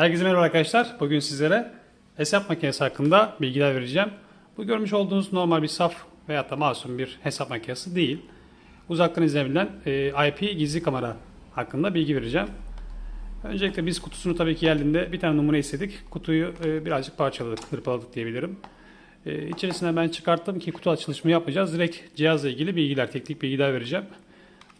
Herkese merhaba arkadaşlar. Bugün sizlere hesap makinesi hakkında bilgiler vereceğim. Bu görmüş olduğunuz normal bir saf veyahut da masum bir hesap makinesi değil. Uzaktan izlenebilen e, IP gizli kamera hakkında bilgi vereceğim. Öncelikle biz kutusunu tabii ki geldiğinde bir tane numune istedik. Kutuyu e, birazcık parçaladık, hırpaladık diyebilirim. E, içerisinden ben çıkarttım ki kutu açılışını yapacağız. Direkt cihazla ilgili bilgiler, teknik bilgiler vereceğim.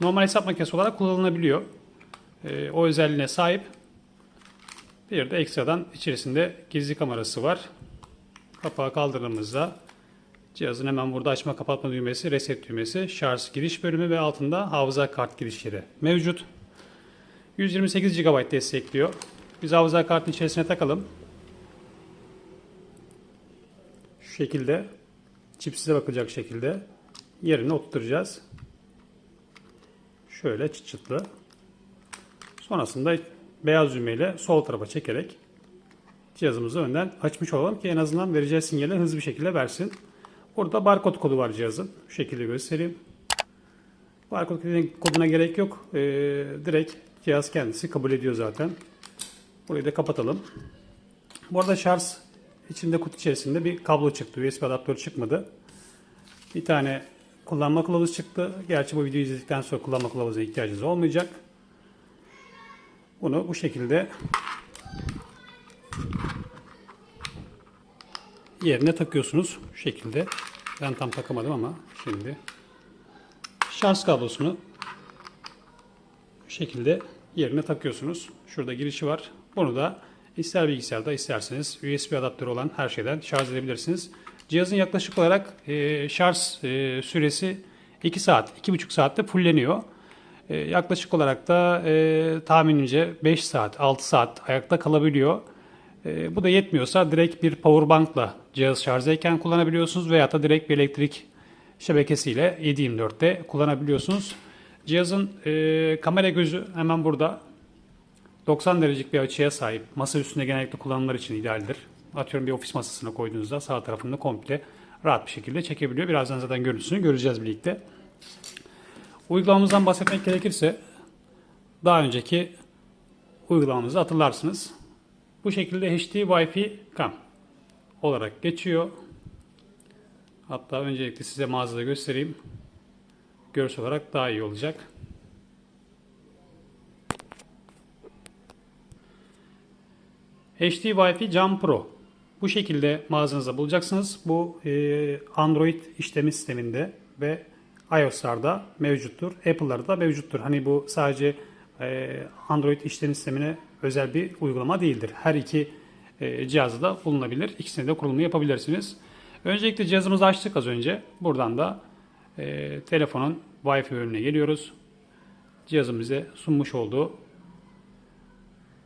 Normal hesap makinesi olarak kullanılabiliyor. O özelliğine sahip. Bir de ekstradan içerisinde gizli kamerası var. Kapağı kaldırdığımızda cihazın hemen burada açma kapatma düğmesi, reset düğmesi, şarj giriş bölümü ve altında hafıza kart girişleri mevcut. 128 GB destekliyor. Biz hafıza kartın içerisine takalım. Şu şekilde çipsize bakacak şekilde yerine oturtacağız. Şöyle çıt çıtlı. Sonrasında beyaz düğmeyle sol tarafa çekerek cihazımızı önden açmış olalım ki en azından vereceği sinyali hızlı bir şekilde versin. Burada barkod kodu var cihazın. Şu şekilde göstereyim. Barkod koduna gerek yok. Ee, direkt cihaz kendisi kabul ediyor zaten. Burayı da kapatalım. Bu arada şarj içinde kutu içerisinde bir kablo çıktı. USB adaptörü çıkmadı. Bir tane kullanma kılavuzu çıktı. Gerçi bu videoyu izledikten sonra kullanma kılavuzuna ihtiyacınız olmayacak. Bunu bu şekilde yerine takıyorsunuz. Şu şekilde. Ben tam takamadım ama şimdi şarj kablosunu bu şekilde yerine takıyorsunuz. Şurada girişi var. Bunu da ister bilgisayarda isterseniz USB adaptörü olan her şeyden şarj edebilirsiniz. Cihazın yaklaşık olarak şarj süresi 2 saat, 2,5 saatte fulleniyor. E, yaklaşık olarak da e, tahminimce 5 saat, 6 saat ayakta kalabiliyor. E, bu da yetmiyorsa direkt bir powerbankla cihaz şarjdayken kullanabiliyorsunuz veya da direkt bir elektrik şebekesiyle 7/24'te kullanabiliyorsunuz. Cihazın e, kamera gözü hemen burada. 90 derecelik bir açıya sahip. Masa üstünde genellikle kullanımlar için idealdir. Atıyorum bir ofis masasına koyduğunuzda sağ tarafında komple rahat bir şekilde çekebiliyor. Birazdan zaten görüntüsünü göreceğiz birlikte. Uygulamamızdan bahsetmek gerekirse daha önceki uygulamamızı hatırlarsınız. Bu şekilde HD Wi-Fi cam olarak geçiyor. Hatta öncelikle size mağazada göstereyim. Görsel olarak daha iyi olacak. HD Wi-Fi Cam Pro. Bu şekilde mağazanızda bulacaksınız. Bu e, Android işlemi sisteminde ve iOS'larda mevcuttur. Apple'larda da mevcuttur. Hani bu sadece e, Android işlem sistemine özel bir uygulama değildir. Her iki e, cihazda da bulunabilir. İkisine de kurulumu yapabilirsiniz. Öncelikle cihazımızı açtık az önce. Buradan da e, telefonun Wi-Fi bölümüne geliyoruz. Cihazın bize sunmuş olduğu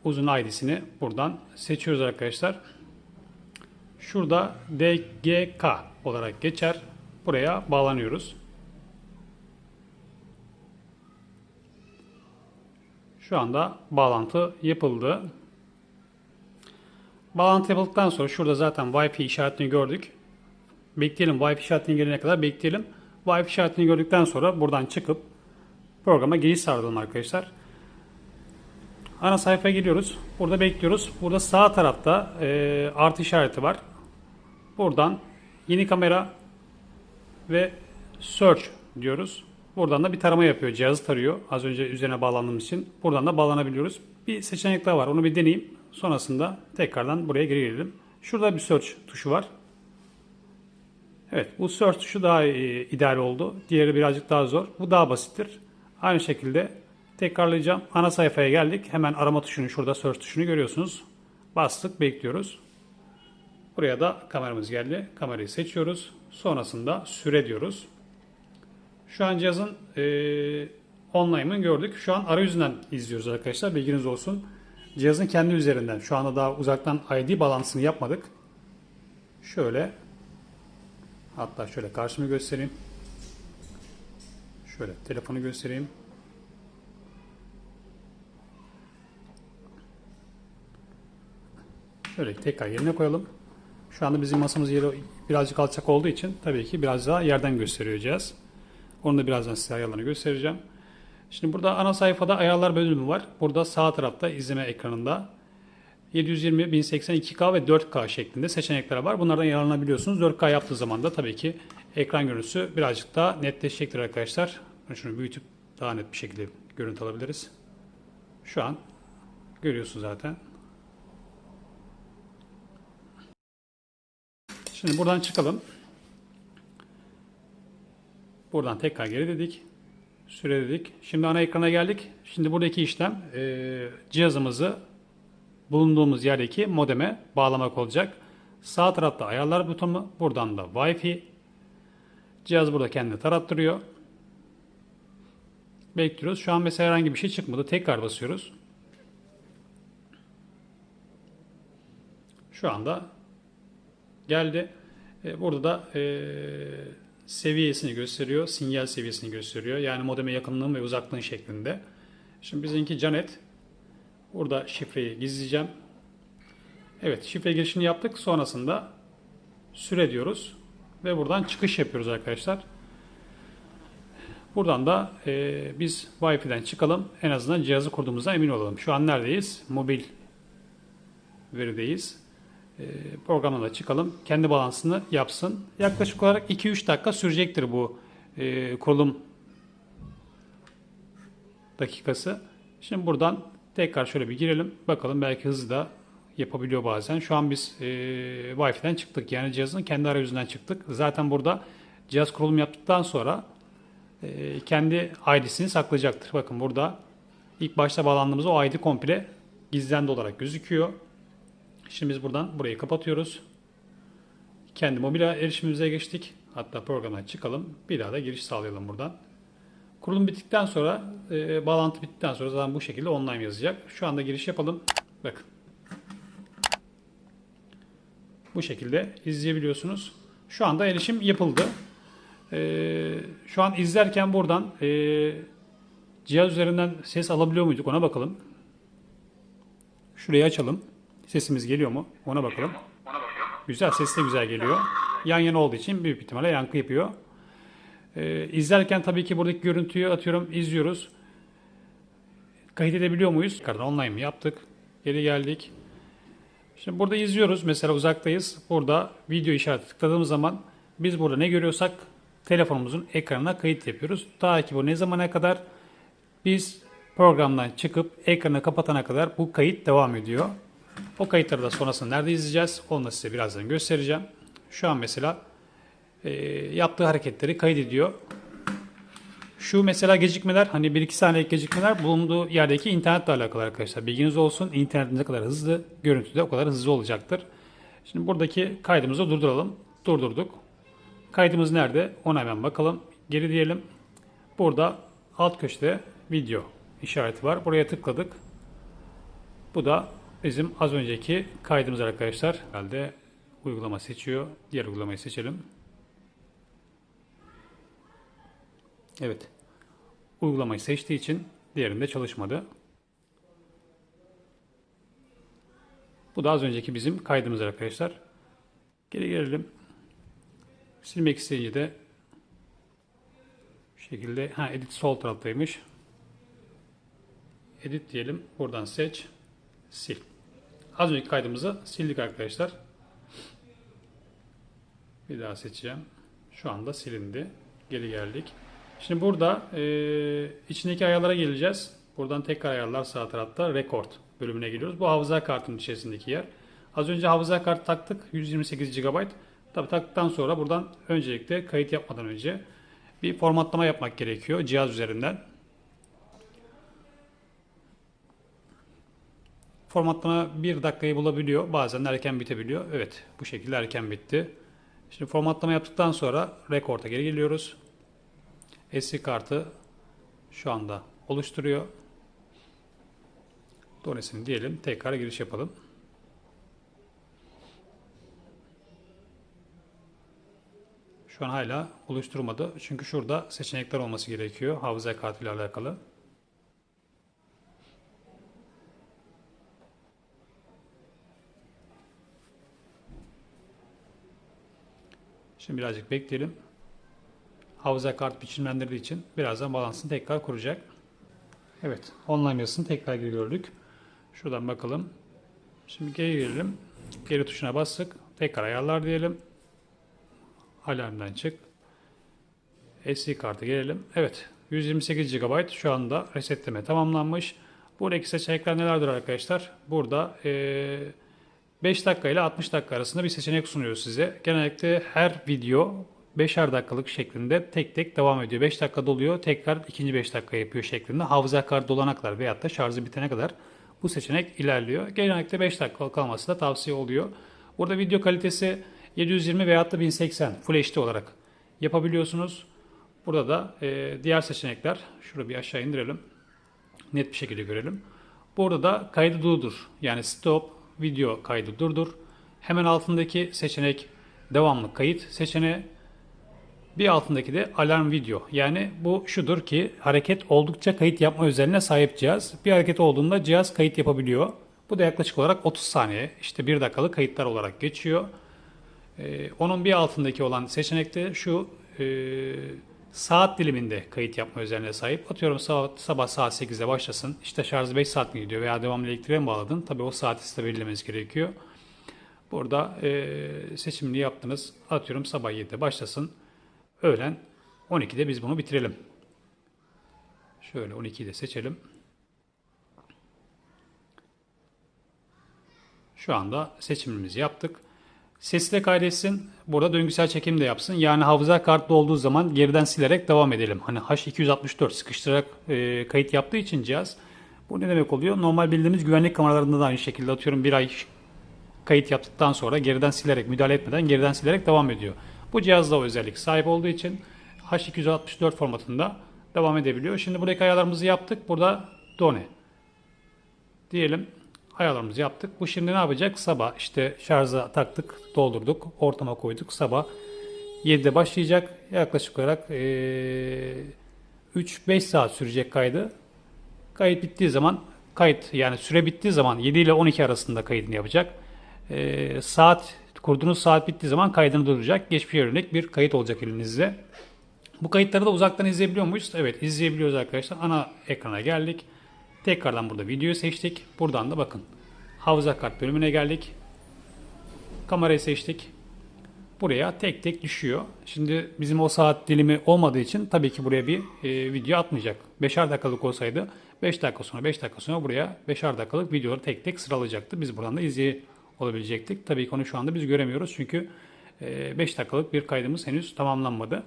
uzun ID'sini buradan seçiyoruz arkadaşlar. Şurada DGK olarak geçer. Buraya bağlanıyoruz. Şu anda bağlantı yapıldı. Bağlantı yapıldıktan sonra şurada zaten Wi-Fi işaretini gördük. Bekleyelim Wi-Fi işaretini gelene kadar bekleyelim. Wi-Fi işaretini gördükten sonra buradan çıkıp programa giriş sağlayalım arkadaşlar. Ana sayfaya geliyoruz. Burada bekliyoruz. Burada sağ tarafta e, artı işareti var. Buradan yeni kamera ve search diyoruz. Buradan da bir tarama yapıyor. Cihazı tarıyor. Az önce üzerine bağlandığımız için. Buradan da bağlanabiliyoruz. Bir seçenek daha var. Onu bir deneyeyim. Sonrasında tekrardan buraya geri gelelim. Şurada bir search tuşu var. Evet bu search tuşu daha e, ideal oldu. Diğeri birazcık daha zor. Bu daha basittir. Aynı şekilde tekrarlayacağım. Ana sayfaya geldik. Hemen arama tuşunu şurada search tuşunu görüyorsunuz. Bastık bekliyoruz. Buraya da kameramız geldi. Kamerayı seçiyoruz. Sonrasında süre diyoruz. Şu an cihazın e, online'ını gördük. Şu an arayüzünden izliyoruz arkadaşlar. Bilginiz olsun. Cihazın kendi üzerinden. Şu anda daha uzaktan ID balansını yapmadık. Şöyle hatta şöyle karşımı göstereyim. Şöyle telefonu göstereyim. Şöyle tekrar yerine koyalım. Şu anda bizim masamız yeri birazcık alçak olduğu için tabii ki biraz daha yerden gösteriyor cihaz. Onu da birazdan size ayarlarını göstereceğim. Şimdi burada ana sayfada ayarlar bölümü var. Burada sağ tarafta izleme ekranında 720, 1080, 2K ve 4K şeklinde seçenekler var. Bunlardan yararlanabiliyorsunuz. 4K yaptığı zaman da tabii ki ekran görüntüsü birazcık daha netleşecektir arkadaşlar. Şunu büyütüp daha net bir şekilde görüntü alabiliriz. Şu an görüyorsun zaten. Şimdi buradan çıkalım. Buradan tekrar geri dedik. Süre dedik. Şimdi ana ekrana geldik. Şimdi buradaki işlem e, cihazımızı bulunduğumuz yerdeki modeme bağlamak olacak. Sağ tarafta ayarlar butonu, buradan da Wi-Fi. Cihaz burada kendini tarattırıyor. Bekliyoruz. Şu an mesela herhangi bir şey çıkmadı. Tekrar basıyoruz. Şu anda geldi. E, Burada da e, seviyesini gösteriyor. Sinyal seviyesini gösteriyor. Yani modeme yakınlığın ve uzaklığın şeklinde. Şimdi bizimki Canet. Burada şifreyi gizleyeceğim. Evet şifre girişini yaptık. Sonrasında süre diyoruz. Ve buradan çıkış yapıyoruz arkadaşlar. Buradan da e, biz Wi-Fi'den çıkalım. En azından cihazı kurduğumuzdan emin olalım. Şu an neredeyiz? Mobil verideyiz. E, programdan da çıkalım. Kendi balansını yapsın. Yaklaşık olarak 2-3 dakika sürecektir bu e, kurulum dakikası. Şimdi buradan tekrar şöyle bir girelim. Bakalım belki hızlı da yapabiliyor bazen. Şu an biz e, Wi-Fi'den çıktık. Yani cihazın kendi arayüzünden çıktık. Zaten burada cihaz kurulum yaptıktan sonra e, kendi ID'sini saklayacaktır. Bakın burada ilk başta bağlandığımız o ID komple gizlendi olarak gözüküyor. Şimdi biz buradan burayı kapatıyoruz. Kendi mobil erişimimize geçtik. Hatta programdan çıkalım. Bir daha da giriş sağlayalım buradan. Kurulum bittikten sonra, e, bağlantı bittikten sonra zaten bu şekilde online yazacak. Şu anda giriş yapalım. Bakın. Bu şekilde izleyebiliyorsunuz. Şu anda erişim yapıldı. E, şu an izlerken buradan e, cihaz üzerinden ses alabiliyor muyduk ona bakalım. Şurayı açalım. Sesimiz geliyor mu? Ona bakalım. Güzel, ses de güzel geliyor. Yan yana olduğu için büyük ihtimalle yankı yapıyor. Ee, izlerken tabii ki buradaki görüntüyü atıyorum, izliyoruz. Kayıt edebiliyor muyuz? Tekrardan online mi yaptık? Geri geldik. Şimdi burada izliyoruz. Mesela uzaktayız. Burada video işareti tıkladığımız zaman biz burada ne görüyorsak telefonumuzun ekranına kayıt yapıyoruz. Ta ki bu ne zamana kadar biz programdan çıkıp ekranı kapatana kadar bu kayıt devam ediyor. O kayıtları da sonrasında nerede izleyeceğiz? Onu da size birazdan göstereceğim. Şu an mesela e, yaptığı hareketleri kaydediyor. Şu mesela gecikmeler hani 1-2 saniyelik gecikmeler bulunduğu yerdeki internetle alakalı arkadaşlar. Bilginiz olsun internet ne kadar hızlı, görüntü de o kadar hızlı olacaktır. Şimdi buradaki kaydımızı durduralım. Durdurduk. Kaydımız nerede? Ona hemen bakalım. Geri diyelim. Burada alt köşede video işareti var. Buraya tıkladık. Bu da bizim az önceki kaydımız arkadaşlar. Herhalde uygulama seçiyor. Diğer uygulamayı seçelim. Evet. Uygulamayı seçtiği için diğerinde çalışmadı. Bu da az önceki bizim kaydımız arkadaşlar. Geri gelelim. Silmek isteyince de şu şekilde ha edit sol taraftaymış. Edit diyelim. Buradan seç. Sil. Az önceki kaydımızı sildik arkadaşlar. Bir daha seçeceğim. Şu anda silindi. Geri geldik. Şimdi burada e, içindeki ayarlara geleceğiz. Buradan tekrar ayarlar sağ tarafta Record bölümüne geliyoruz. Bu hafıza kartının içerisindeki yer. Az önce hafıza kartı taktık. 128 GB. Tabi taktıktan sonra buradan öncelikle kayıt yapmadan önce bir formatlama yapmak gerekiyor cihaz üzerinden. Formatlama bir dakikayı bulabiliyor. Bazen erken bitebiliyor. Evet bu şekilde erken bitti. Şimdi formatlama yaptıktan sonra Record'a geri geliyoruz. SD kartı şu anda oluşturuyor. Donesini diyelim. Tekrar giriş yapalım. Şu an hala oluşturmadı. Çünkü şurada seçenekler olması gerekiyor. Hafıza kartı ile alakalı. Şimdi birazcık bekleyelim. Hafıza kart biçimlendirdiği için birazdan balansını tekrar kuracak. Evet, online yazısını tekrar geri gördük. Şuradan bakalım. Şimdi geri gelelim. Geri tuşuna bastık. Tekrar ayarlar diyelim. Alarmdan çık. SD kartı gelelim. Evet. 128 GB şu anda resetleme tamamlanmış. Buradaki seçenekler nelerdir arkadaşlar? Burada eee 5 dakika ile 60 dakika arasında bir seçenek sunuyor size. Genellikle her video 5'er dakikalık şeklinde tek tek devam ediyor. 5 dakika doluyor, tekrar ikinci 5 dakika yapıyor şeklinde. Hafıza kartı dolana kadar veyahut da şarjı bitene kadar bu seçenek ilerliyor. Genellikle 5 dakika kalması da tavsiye oluyor. Burada video kalitesi 720 veyahut da 1080 Full HD olarak yapabiliyorsunuz. Burada da e, diğer seçenekler, şurada bir aşağı indirelim. Net bir şekilde görelim. Burada da kaydı durdur. Yani stop, video kaydı durdur. Hemen altındaki seçenek devamlı kayıt seçeneği. Bir altındaki de alarm video. Yani bu şudur ki hareket oldukça kayıt yapma özelliğine sahip cihaz. Bir hareket olduğunda cihaz kayıt yapabiliyor. Bu da yaklaşık olarak 30 saniye, işte 1 dakikalık kayıtlar olarak geçiyor. Ee, onun bir altındaki olan seçenekte şu e, saat diliminde kayıt yapma özelliğine sahip. Atıyorum sabah, sabah saat 8'de başlasın. İşte şarjı 5 saat mi gidiyor veya devamlı elektriğe mi bağladın? Tabii o saati size belirlemeniz gerekiyor. Burada e, seçimini yaptınız. Atıyorum sabah 7'de başlasın. Öğlen 12'de biz bunu bitirelim. Şöyle 12'yi de seçelim. Şu anda seçimimizi yaptık. Sesi de kaydetsin. Burada döngüsel çekim de yapsın. Yani hafıza kartlı olduğu zaman geriden silerek devam edelim. Hani H264 sıkıştırarak e, kayıt yaptığı için cihaz. Bu ne demek oluyor? Normal bildiğimiz güvenlik kameralarında da aynı şekilde atıyorum bir ay kayıt yaptıktan sonra geriden silerek, müdahale etmeden geriden silerek devam ediyor. Bu cihazda o özellik sahip olduğu için H264 formatında devam edebiliyor. Şimdi buradaki ayarlarımızı yaptık. Burada Done diyelim ayarlarımızı yaptık. Bu şimdi ne yapacak? Sabah işte şarja taktık, doldurduk, ortama koyduk. Sabah 7'de başlayacak. Yaklaşık olarak eee, 3-5 saat sürecek kaydı. Kayıt bittiği zaman kayıt yani süre bittiği zaman 7 ile 12 arasında kaydını yapacak. Eee, saat kurduğunuz saat bittiği zaman kaydını durduracak. Geçmişe yönelik bir kayıt olacak elinizde. Bu kayıtları da uzaktan izleyebiliyor muyuz? Evet izleyebiliyoruz arkadaşlar. Ana ekrana geldik. Tekrardan burada videoyu seçtik. Buradan da bakın. Hafıza kart bölümüne geldik. Kamerayı seçtik. Buraya tek tek düşüyor. Şimdi bizim o saat dilimi olmadığı için tabii ki buraya bir e, video atmayacak. 5'er dakikalık olsaydı 5 dakika sonra 5 dakika sonra buraya 5'er dakikalık videoları tek tek sıralayacaktı. Biz buradan da izleye olabilecektik. Tabii ki onu şu anda biz göremiyoruz çünkü 5 dakikalık bir kaydımız henüz tamamlanmadı.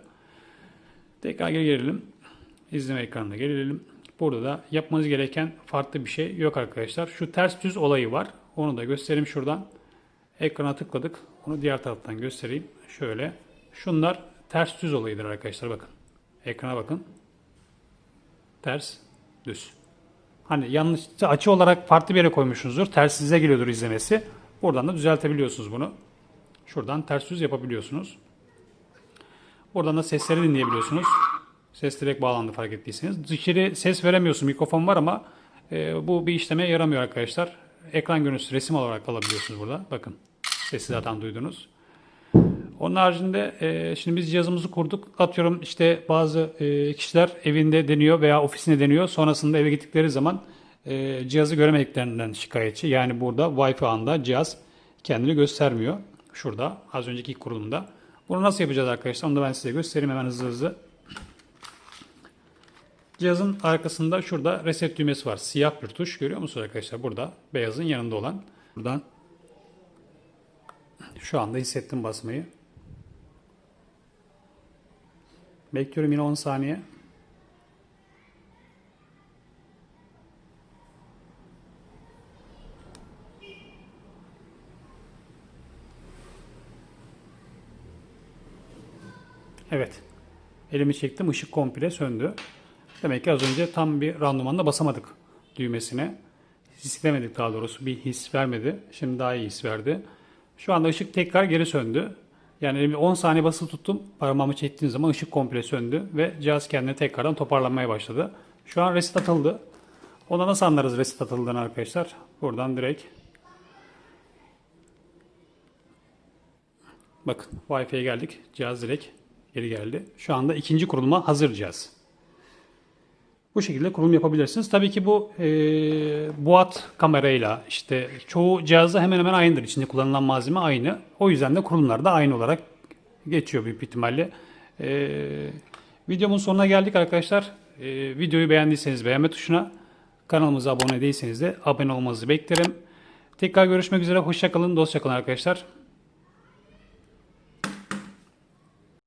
Tekrar geri gelelim. İzleme ekranına gelelim. Burada da yapmanız gereken farklı bir şey yok arkadaşlar. Şu ters düz olayı var. Onu da göstereyim şuradan. Ekrana tıkladık. Onu diğer taraftan göstereyim. Şöyle. Şunlar ters düz olayıdır arkadaşlar bakın. Ekrana bakın. Ters düz. Hani yanlış açı olarak farklı bir yere koymuşsunuzdur. Ters size geliyordur izlemesi. Buradan da düzeltebiliyorsunuz bunu. Şuradan ters düz yapabiliyorsunuz. Buradan da sesleri dinleyebiliyorsunuz. Ses direkt bağlandı fark ettiyseniz. Dışarı ses veremiyorsun. Mikrofon var ama e, bu bir işleme yaramıyor arkadaşlar. Ekran görüntüsü resim olarak alabiliyorsunuz burada. Bakın. Sesi zaten duydunuz. Onun haricinde e, şimdi biz cihazımızı kurduk. Atıyorum işte bazı e, kişiler evinde deniyor veya ofisinde deniyor. Sonrasında eve gittikleri zaman e, cihazı göremediklerinden şikayetçi. Yani burada Wi-Fi anda cihaz kendini göstermiyor. Şurada az önceki kurulumda. Bunu nasıl yapacağız arkadaşlar? Onu da ben size göstereyim hemen hızlı hızlı. Cihazın arkasında şurada reset düğmesi var. Siyah bir tuş görüyor musunuz arkadaşlar? Burada beyazın yanında olan. Buradan şu anda hissettim basmayı. Bekliyorum yine 10 saniye. Evet. Elimi çektim. ışık komple söndü. Demek ki az önce tam bir randomanda basamadık düğmesine. Hissedemedik daha doğrusu. Bir his vermedi. Şimdi daha iyi his verdi. Şu anda ışık tekrar geri söndü. Yani elimi 10 saniye basılı tuttum. Parmağımı çektiğim zaman ışık komple söndü ve cihaz kendini tekrardan toparlanmaya başladı. Şu an reset atıldı. Ona nasıl anlarız reset atıldığını arkadaşlar? Buradan direkt Bakın Wi-Fi'ye geldik. Cihaz direkt geri geldi. Şu anda ikinci kuruluma hazır cihaz. Bu şekilde kurulum yapabilirsiniz. Tabii ki bu e, boğat kamerayla işte çoğu cihazda hemen hemen aynıdır. İçinde kullanılan malzeme aynı. O yüzden de kurulumlar da aynı olarak geçiyor büyük ihtimalle. E, videomun sonuna geldik arkadaşlar. E, videoyu beğendiyseniz beğenme tuşuna, kanalımıza abone değilseniz de abone olmanızı beklerim. Tekrar görüşmek üzere. Hoşçakalın, dostça kalın arkadaşlar.